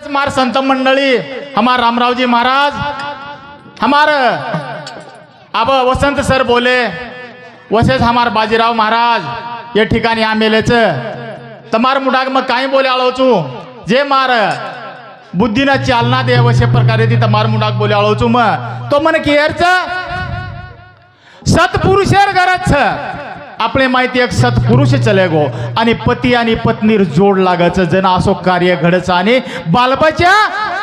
हमार संत मंडळी हमार रामरावजी महाराज हमार अब वसंत सर बोले वसेच हमार बाजीराव महाराज या ठिकाणी आमेलेच तमार मुडाग मग काही बोले आळवचू. जे मार बुद्धीनं चालना दे वशे प्रकारे ती तमार मुडाग बोले आळवचू मग तो मन केअरच सत्पुरुषेर गरज छ आपले माहिती एक सत्पुरुष चले गो. आणि पती आणि पत्नीर जोड लागच जण असो कार्य घडच. आणि बालपाच्या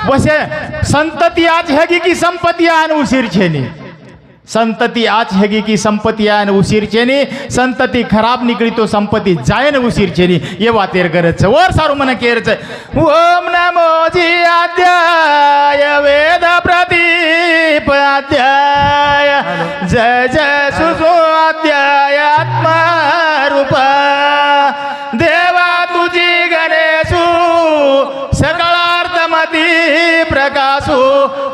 वसे संतती आज हेगी की संपत्ती आणि उशीर छेनी. संतती आज हेगी की संपत्ती आणि उशीर छेनी. संतती खराब निकळी तो संपत्ती जायन उशीर छेनी. ये वातेर गरज वर सारू मन केरच. ओम नमो जी अध्याय वेद प्रदीप अध्याय. जय जय सुसो अध्याय. आत्मारूप देवा तुझी गणेशू सकळार्थमती प्रकाशू.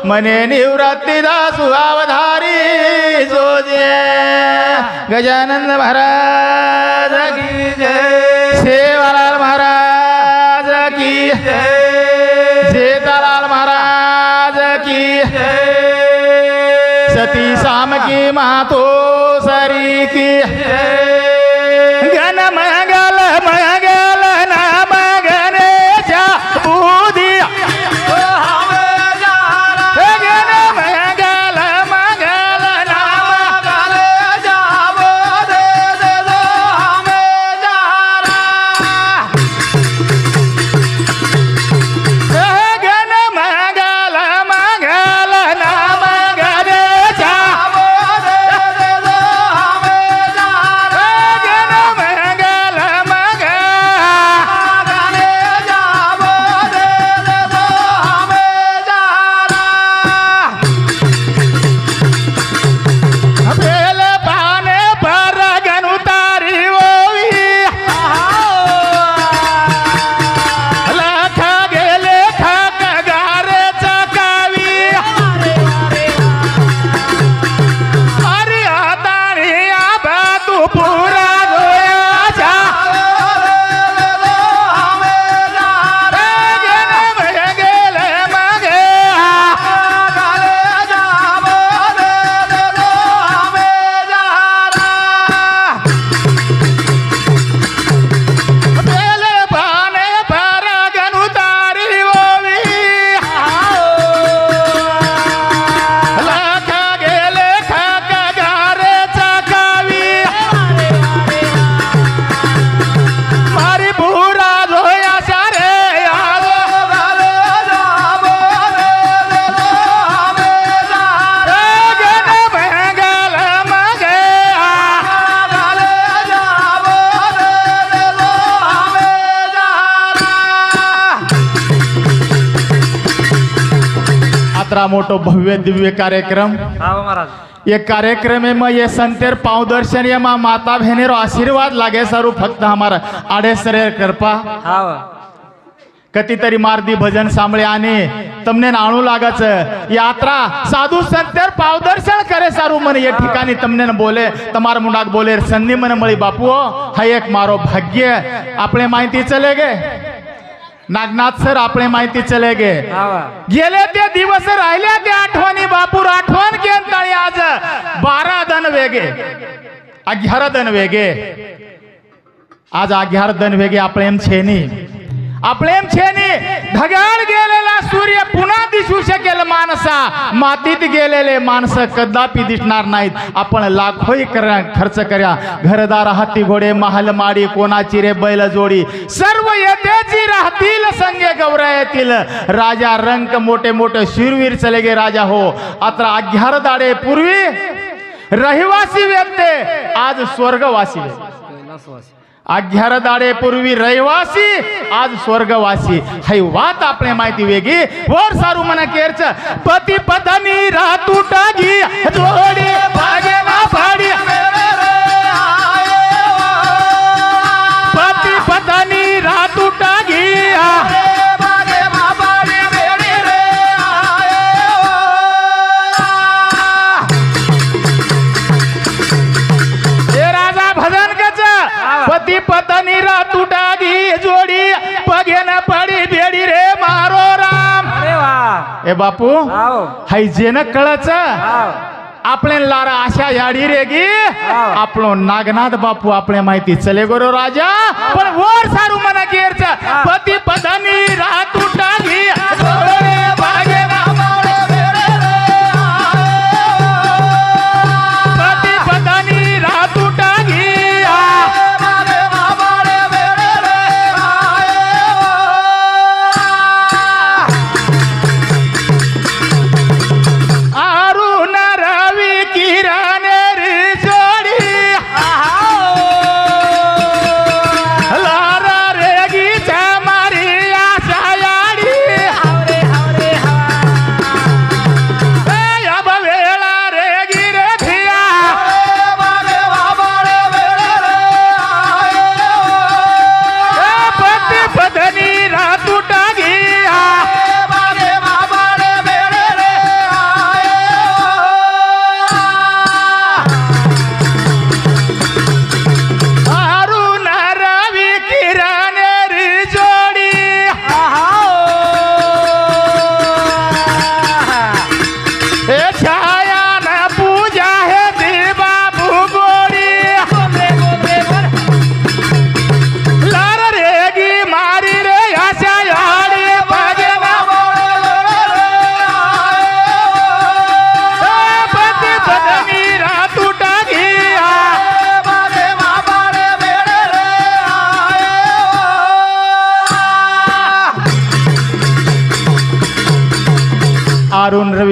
मने निवृत्ती दासू अवधारी जोजे. गजानंद महाराज की जय. दुसरा मोठो भव्य दिव्य कार्यक्रम। ये कार्यक्रम है मैं ये संतेर पाव दर्शन ये माँ माता बहनेर आशीर्वाद लागे सारू फक्त हमारा। आड़े सर कृपा। कती तरी मार दी भजन सांभे आने। तमने नाणू च यात्रा साधु संतेर पाव दर्शन करे सारू मन। ये ठिकाने तमने न बोले। तमार मुंडाक बोले संधि मन मिली बापू हा एक मारो भाग्य। अपने माहिती चले गए नागनाथ सर आपले माहिती चले गे. गेले ते दिवस राहिल्या ते आठवणी बापूर आठवण केंतळी आज. बारा दन वेगे. अग्यार दन वेगे. आज अग्यार दन वेगे आपले छेनी. आपले एम ढगाळ गेलेला सूर्य पुन्हा दिसू शकेल माणसा. मातीत गेलेले माणसं कदापि दिसणार नाहीत. आपण लाखोही कर खर्च करा. घरदार हाती घोडे महाल माडी कोणाची रे बैल जोडी. सर्व येतेची राहतील संगे गौरा येतील. राजा रंक मोठे मोठे शिरवीर चले गे राजा हो. अत्र अग्यार दाडे पूर्वी रहिवासी व्यक्ते आज स्वर्गवासी कैलासवासी अग्यार दाडे पूर्वी रहिवासी आज स्वर्गवासी. हाय वात आपले माहिती वेगळी वर सारू मना केरच. पती पत्नी रातू टागी जोडी भागे ना फाडी ए बापू हायजेन कळच. आपले लारा आशा याडी रेगी. आपलो नागनाथ बापू आपले माहिती. चले गोरो राजा. पण वर सारू मना गेरच पती पदानी राह तुटागी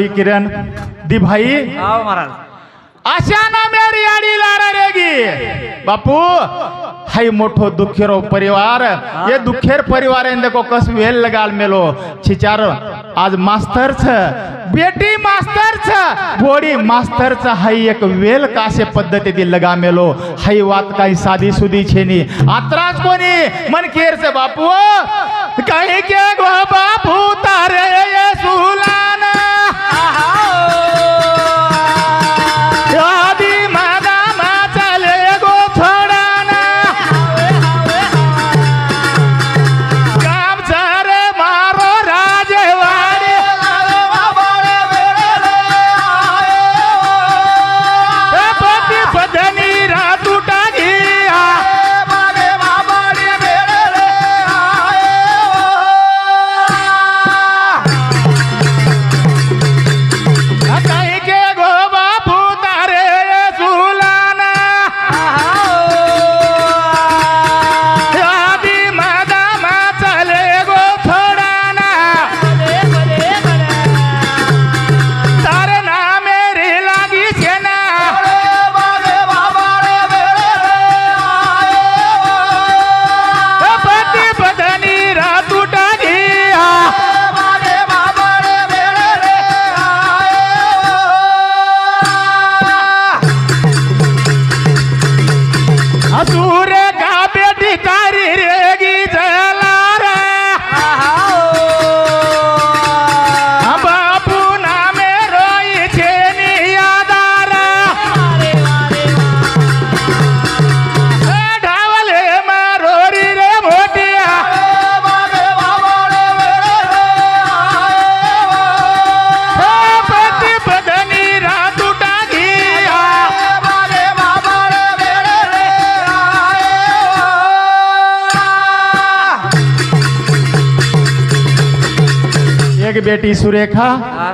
रवि किरण दी भाई। महाराज. अशा ना मेरी आडी लारा रेगी. बापू हाय मोठो दुखेरो परिवार. ये दुखेर परिवार देखो कस वेल लगाल मेलो. छिचार आज मास्तर छ बेटी मास्तर छ बोडी मास्तर छ हाय एक वेल कासे पद्धती लगा मेलो. हाय वात काही साधी सुधी छेनी. आत्राच कोणी? मन केर से बापू. काही के गो बापू तारे ये सुलाना बेटी सुरेखा.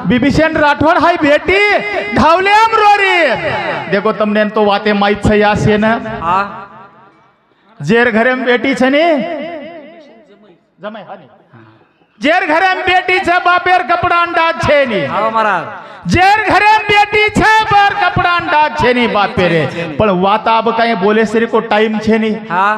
बिभीषण राठौर हाई बेटी धावले अमरोरी देखो तुमने तो वाते माइत से या से ना. जेर घरे में बेटी छे ने? जमाई जेर घरे में बेटी छे बापेर कपड़ा अंडा छे नी. हां महाराज. जेर घरे में बेटी छे बार कपड़ा अंडा छे नी बापेरे. पण वाता अब काही बोले सरी को टाइम छे नी. हां.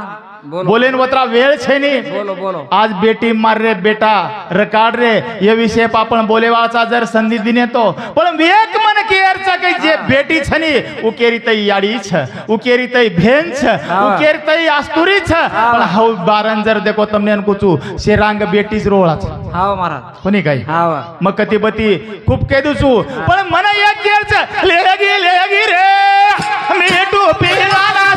બોલે ને વતરા વેળ છે ની બોલો બોલો आज बेटी मार रे बेटा रकाड रे ये विषय आपण बोलेवाचा जर संधी दिने तो पण एक मन केरचा काही जे बेटी छ नी उकेरी तई याडी छ उकेरी तई भेन छ હા. उकेरी तई आस्तुरी छ पण हाऊ बारन जर देखो તમને અન કુચુ શેરાંગ બેટી જ રોળા છે हाव महाराज कोणी काही हाव मग कती बती खूप केदू છું પણ મને એક કેર છે લેગી લેગી રે મીઠું પીવાના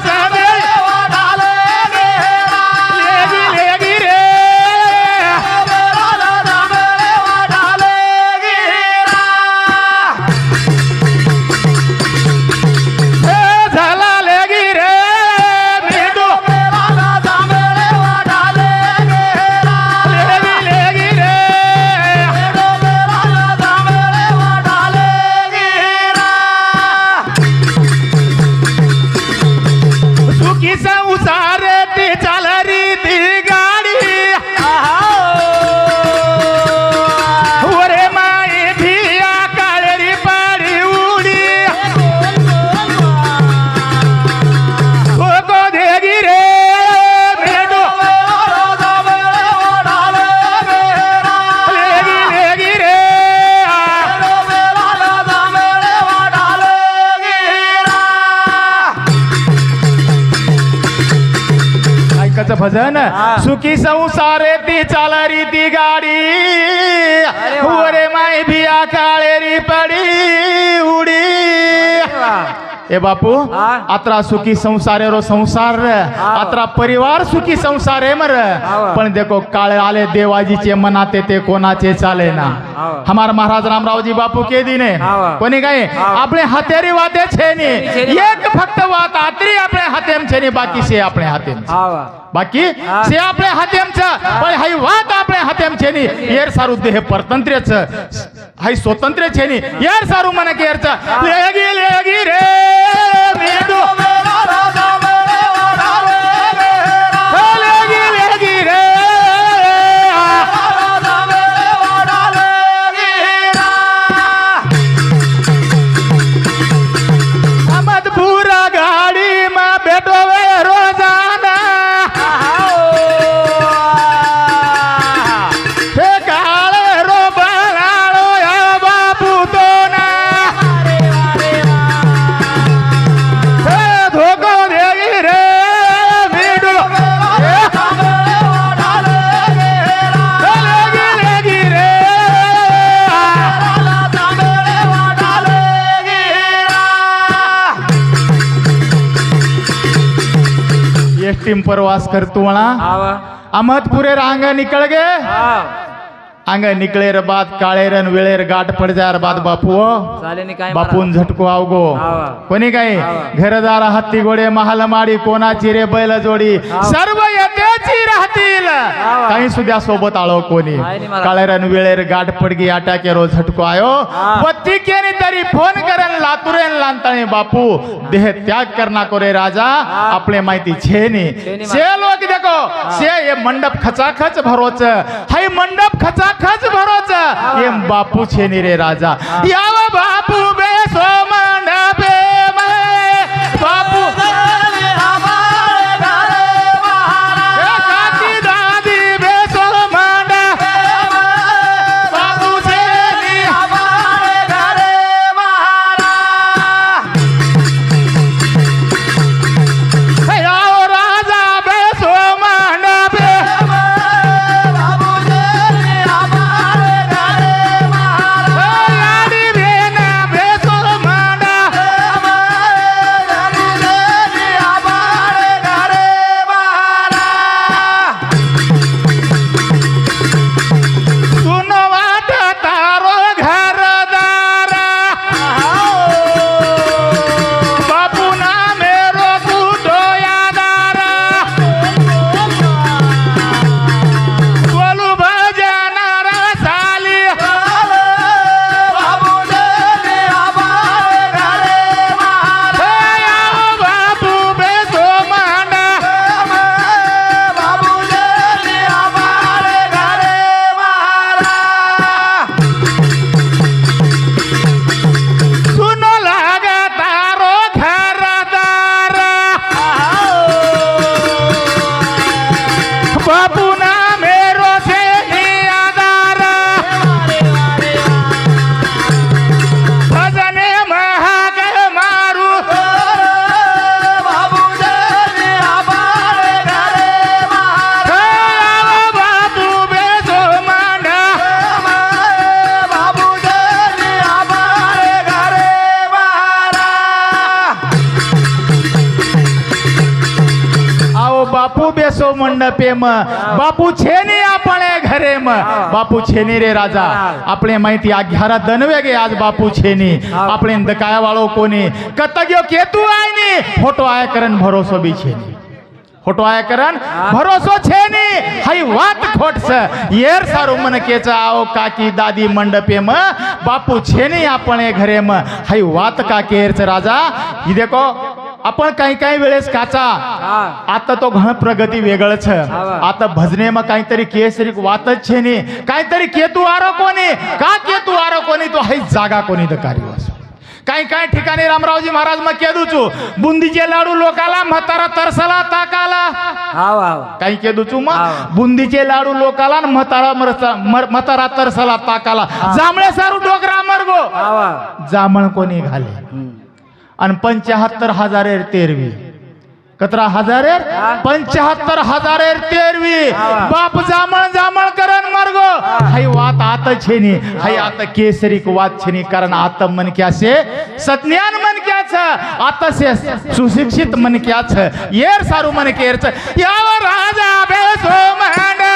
ए बापू अतरा सुखी संसार रो संसार अतरा परिवार सुखी संसार है मर पण देखो काळे आले देवाजीचे मनाते ते कोणाचे चाले ना. हमार महाराज रामरावजी बापू के दिने. कोणी काय? आपले हतेरी वाते छेनी. एक फक्त वात आत्री आपले हातेम छेनी बाकी से आपले हातेम बाकी से आपले हातेम छ. पण हाई वात आपले हातेम छेनी. येर सारू देह परतंत्र्य छ. हाई स्वतंत्र छे नी येर सारू मन केर छ लेगी लेगी रे. છે ને યાર સારું મને કેર છે લેગી લેગી રે મેડો प्रवास करतो अहमदपुरे रांग निकळ गे। अंग निकळे र बाद काळे रन वेळेर गाठ पड जा बाद बापू हो। बापून झटको आवगो। कोणी काही? घरदार हत्ती गोडे महालमाडी कोणाची रे बैल जोडी? सर्व येतेची राहतील. काही सुद्धा सोबत आलो कोणी. काळेरन वेळेर गाठ पडगी आटा केरो झटको आयो. हा. बत्ती केनी तरी फोन करन लातुरेन लांताणी बापू. देह त्याग करना कोरे राजा. आपले माहिती छे नी. छे नी से लोक देखो. से ये मंडप खचाखच भरोच. हाय मंडप खचाखच भरोच. ये बापू छे नी रे राजा. याव बापू. બાપુ બેસો મંડપેમાં બાપુ છે ને આપણે ઘરેમાં બાપુ છે ને રે રાજા આપણે માહિતી આ ઘારા દનવે ગે આજ બાપુ છે ની આપણે દકાયા વાળો કોની કતગ્યો કેતુ આય ની ફોટો આયા કરન ભરોસો બી છે ની ફોટો આયા કરન ભરોસો છે ની હાઈ વાત ખોટ છે યેર સારું મને કે છે આવો કાકી દાદી મંડપેમાં બાપુ છે ને આપણે ઘરેમાં હાઈ વાત કા કેર છે રાજા ઈ દેખો आपण काही काही वेळेस काचा. आता तो घण प्रगती वेगळंच. आता भजने मग काहीतरी केसरी वातच नाही काहीतरी केतू आरो कोणी. का केतू आरो कोणी? तो हाई जागा कोणी तर कार्यवास काही काही ठिकाणी रामरावजी महाराज मग केदूचू. बुंदीचे लाडू लोकाला म्हातारा तरसला ताकाला. काही केदूचू मग? बुंदीचे लाडू लोकाला म्हातारा म्हातारा तरसला ताकाला. जांभळे सारू डोकरा मरगो जांभळ कोणी घाले? आणि पंच्याहत्तर हजार तेरवी. कतरा हजार. पंचाहत्तर हजार तेरवी. बाप जामण जामण करण मार्गो. हाय वात आत छेनी हाय आता केसरीक वात छेनी कारण आता मन क्यासे? सज्ञान मन क्याच. आता से सुशिक्षित मन क्याच. येर सारू मन केरच. याव राजा बेसो महंड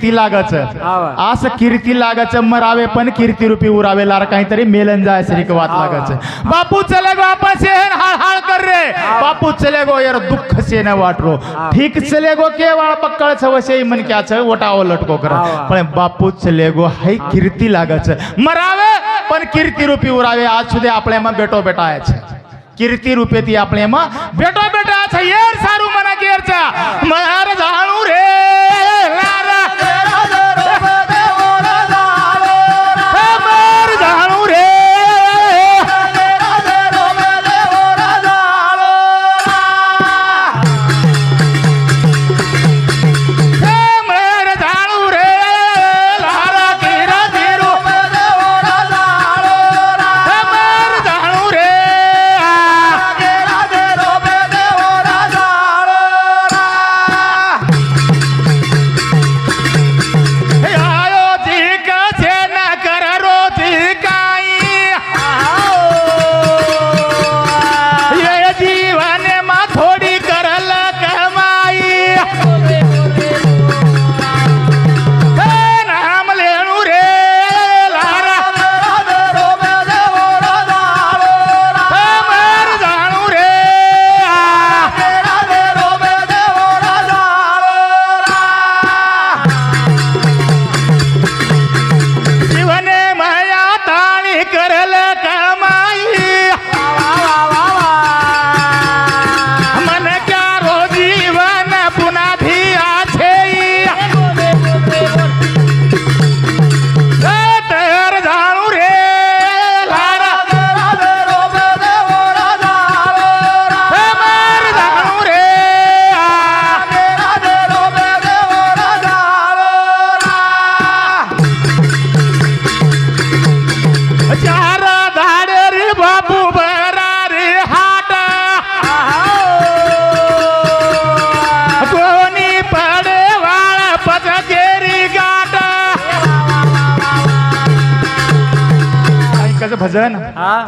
कीर्ती लागच आवा. आस कीर्ती लागच मरावे पण कीर्ती रूपी उरावे लार काहीतरी मेलन जाय श्री वात लागच बापू चले गो आपण सेन हाळ हाळ कर रे बापू चले गो यार दुःख से न वाटरो ठीक चले गो केवळ पक्कळ छवसे मन क्याच ओटाव लटको कर आवा. पण बापू चले गो हाय कीर्ती लागच मरावे पण कीर्ती रूपी उरावे आज सुधे आपल्या मग बेटो बेटा आहे कीर्ती रूपे ती आपले मग बेटो बेटा છે યેર સારું મને કેર છે માર જાણું રે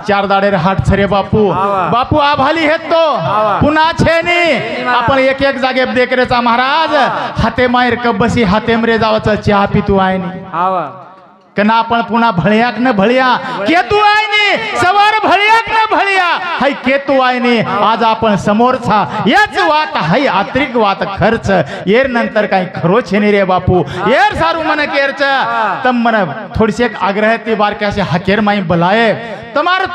चार दाडे रे हाट छरे बापू. बापू आभाली हेत तो. पुन्हा छेनी. आपण एक एक जागे देखरेचा महाराज. हाते मायर कबसी हाते मरे जावाचं चहा पितू आहे कना आपण पुन्हा भळ्याक न भळ्या. केतू आहे नी सवार भळ्याक न भळ्या. हाय केतू आहे नी आज आपण समोरचा याच वात हाय आत्रिक वात खर्च. येर नंतर काही खरो हे रे बापू. येर सारू मन केरच. तम मन थोडीशी एक आग्रह ती बारक्याशी हकेर माई बलाय. तमार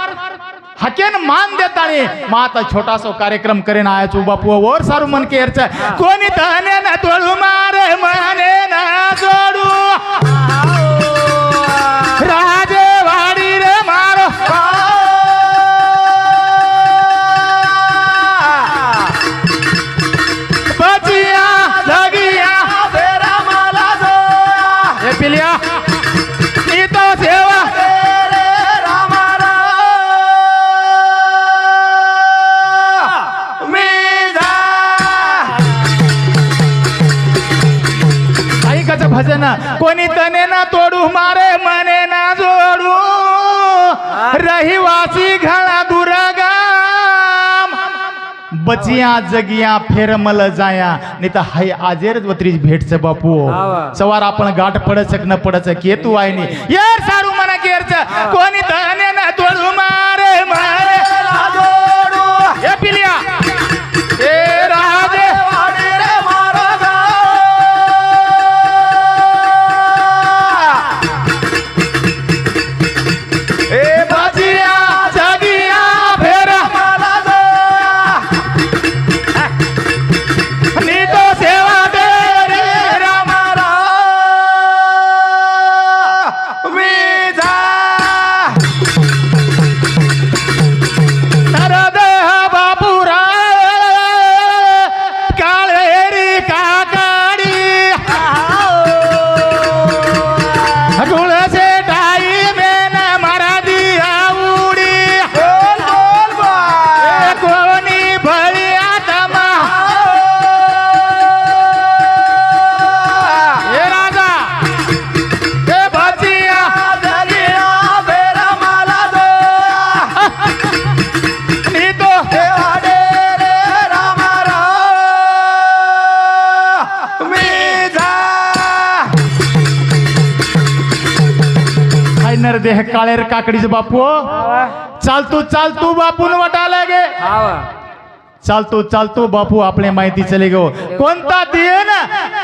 हकेन मान देतानी. मग छोटा छोटासा कार्यक्रम करेन आयाचू बापू. और सारू मन केरच. कोणी तने न तोडू मारे मने न जोडू. कोणी तने ना तोडू मारे मने ना जोडू. रहिवासी घळा दुरागाम. बचिया जगिया फेरमल जाया. नाही तर हाय आजेर वत्रीच भेटच बापू. सवार आपण गाठ पडच न पडच. केतू आहे नी यार सारू मना केरच. कोणी तने ना तोडू मारे मारे काकडीच बापू चालतू चालतू बापून वटाला गे. चालतो चालतो बापू आपले माहिती चले गो कोणता दिये ना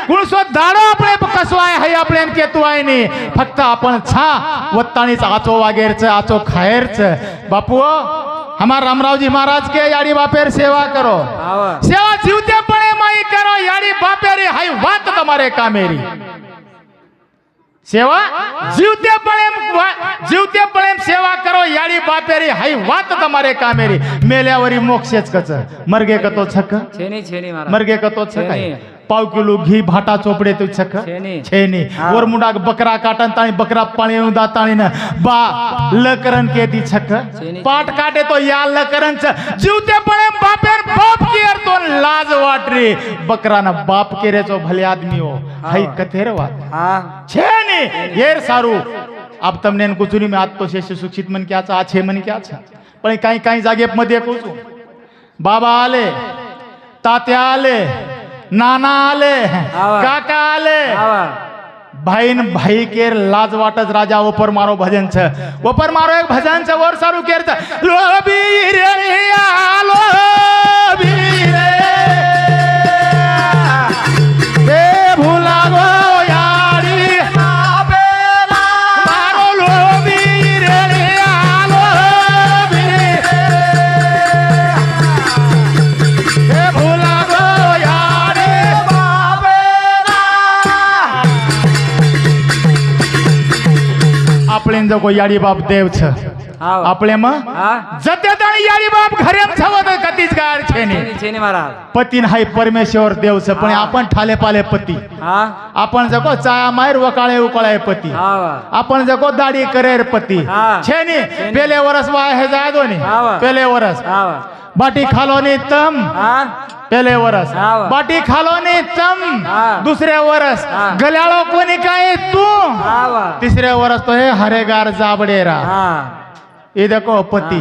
कुणसो दाडो आपले कसो आहे हाय आपले केतू आहे नी. फक्त आपण छा वत्तानीच आचो वागेरच आचो खायरच. बापू हमार रामरावजी महाराज के याडी बापेर सेवा करो. सेवा जीवते पड़े माई करो याडी बापेरी हाई वात तुम्हारे कामेरी. सेवा जीवते प्रेम जीवते प्रेम सेवा करो याली बापेरी हाई वात तुम्हारे कामेरी. मेले वरी मोक्षेच कच. मरगे कतो छक. छेनी छेनी मरगे कतो छक पाव किलो घी भाटा चोपडे तू छक. छेनी. और मुंडा बकरा काटन ताई बकरा पाणी उदा ताणी न बा लकरन के दी छक पाट काटे तो या लकरन छ जीवते पड़े बापेर बाप की अर तो लाज वाट रे बकरा ना बाप के रे तो भले आदमी हो. हाई कथेर बात हां. छेनी. येर सारू. अब तमने कुचुरी में आज तो शेष सुक्षित मन क्या छा आछे मन क्या छा पण काही काही जागे मध्ये कोसू बाबा आले तात्या आले. नाना आले काका आले भाईन भाई केर लाज वाटत राजा ओपर मारो भजन छ ओपर मारो एक भजन छ वर सारू केर लोबी रे आलो. તો કોઈ યાળી બાપ દેવ છે? આપણે એમાં જતે याली बाप घरेम छवत कतीच पती नाही परमेश्वर च पण आपण ठाले पाले पती. आपण जको चाया मायर वकाळे उकळाय पती. आपण जको दाढी करेर पती. छेने. पेले वरस वाय हे जायदो पेले वरस. बाटी खालो नी तम. पेले वरस. बाटी खालो नी तम. दुसरे वरस. गल्याळो कोणी काय तू? तिसरे वरस तो हे हरेगार जाबडेरा. इदको देखो पती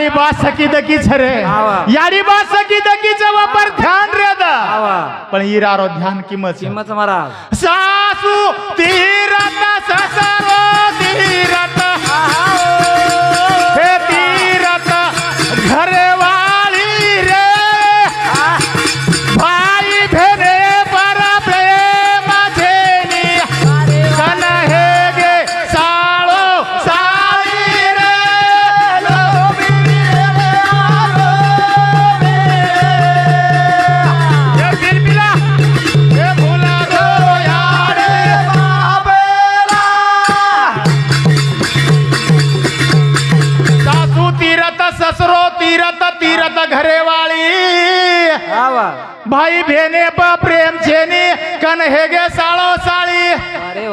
याडी बा सकी दकी छरे. आवा. याडी बा सकी दकी वापर ध्यान रे दा. हावा पण इरारो ध्यान किंमत. किंमत महाराज. सासू तीरथ ससरो तीरथ हे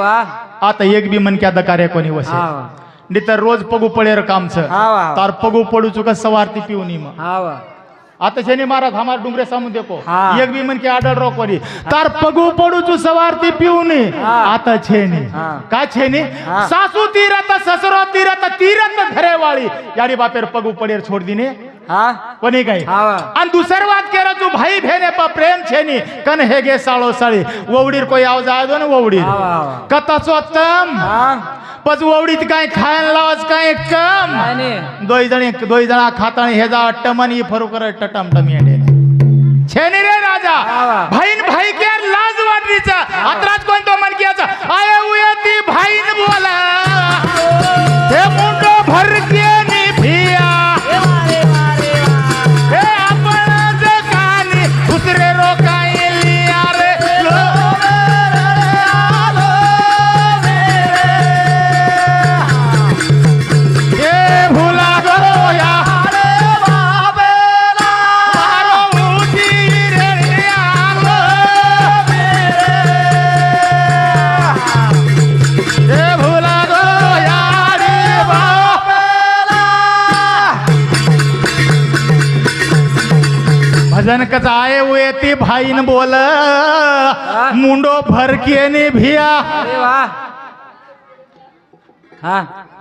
वा. आता एक बी मनक्या दकारे कोणी वसे. हा. वा नाही तर रोज पगू पडेर कामच. हा वा. तार पगू पडू चुका सवारती पिऊनी हा वा. आता शनी महाराज हमार डुंगरे सामू देखो. हा. एक बी मन के आडल रोक वरी तार पगू पडू चु सवारती पिऊनी. हा. आता छेनी. हा. का छेनी. सासू तीरत ससरो तीरत तीरत धरे वाळी याडी बापेर पगू पडेर छोड दिने. हा? कोणी काही? हा. आणि दुसर वाद केला तू भाई भेने प प्रेम छेनी कन हे गे साळो साळी. ववडीर कोई आव जाय दो ना ववडीर. हा वा वा कथाचो तम. हा? पज ववडीत काय खायला लावाच काय कम. काय दोई जणी दोई जणा खाताणी हे जा टमन ही फरू कर टटम टम येडे छेनी रे राजा. भाईन भाई के लाज वाटलीचा अत्राज कोण तो मन कियाचा? आय भजन कचा आए हुए ती भाईन बोल मुंडो भर के ने भिया. हा.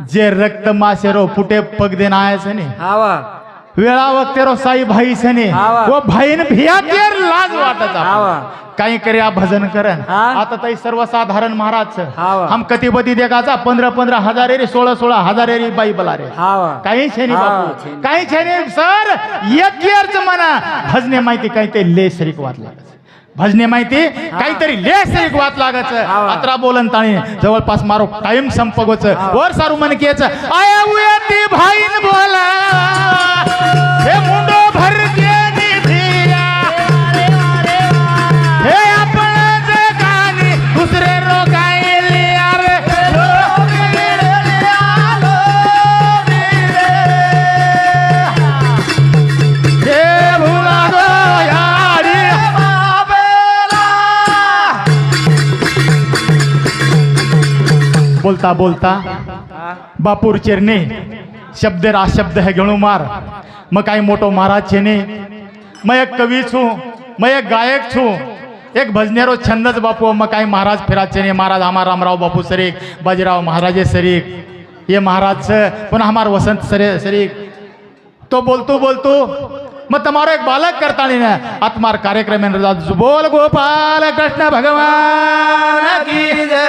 जे रक्त मासेरो फुटे पग देन आयस ने हा वा. वेळा वक्तेरो साई भाई सने. वो भाईन भिया केर लाज वाटत. काही कर्या भजन करन. आता ताई सर्वसाधारण महाराज. हम कती बदी देखाचा पंधरा पंधरा हजार रे सोळा सोळा हजार रे बाई बला रे काही छेनी बापू? छेनी. काही छेनी सर एक इयरच म्हणा भजने माहिती काही ते ले शरीक वाट लागत भजने माहिती काहीतरी ले शरीक वाट लागत हा. अत्रा बोलन ताणी. जवळपास मारो टाइम संपगोच वर सारू मन केच आया उया ती भाईन बोलता बोलता हा बापूर चेरणे शब्द रा शब्द है घेणू मार मग काही मोठो महाराज छेने मैं एक कवी छू मैं एक गायक छू एक भजनेरो छंदच बापू मग काही महाराज फिराज छेने महाराज हमार रामराव बापू सरीक बाजीराव महाराजे सरीक ये महाराज छ, पुन्हा हमार वसंत सरे सरीक तो बोलतो बोलतो मग તમારો એક બાલક કરતાણી ને આત્માર કાર્યક્રમ બોલ ગોપાલ કૃષ્ણ ભગવાન કી જય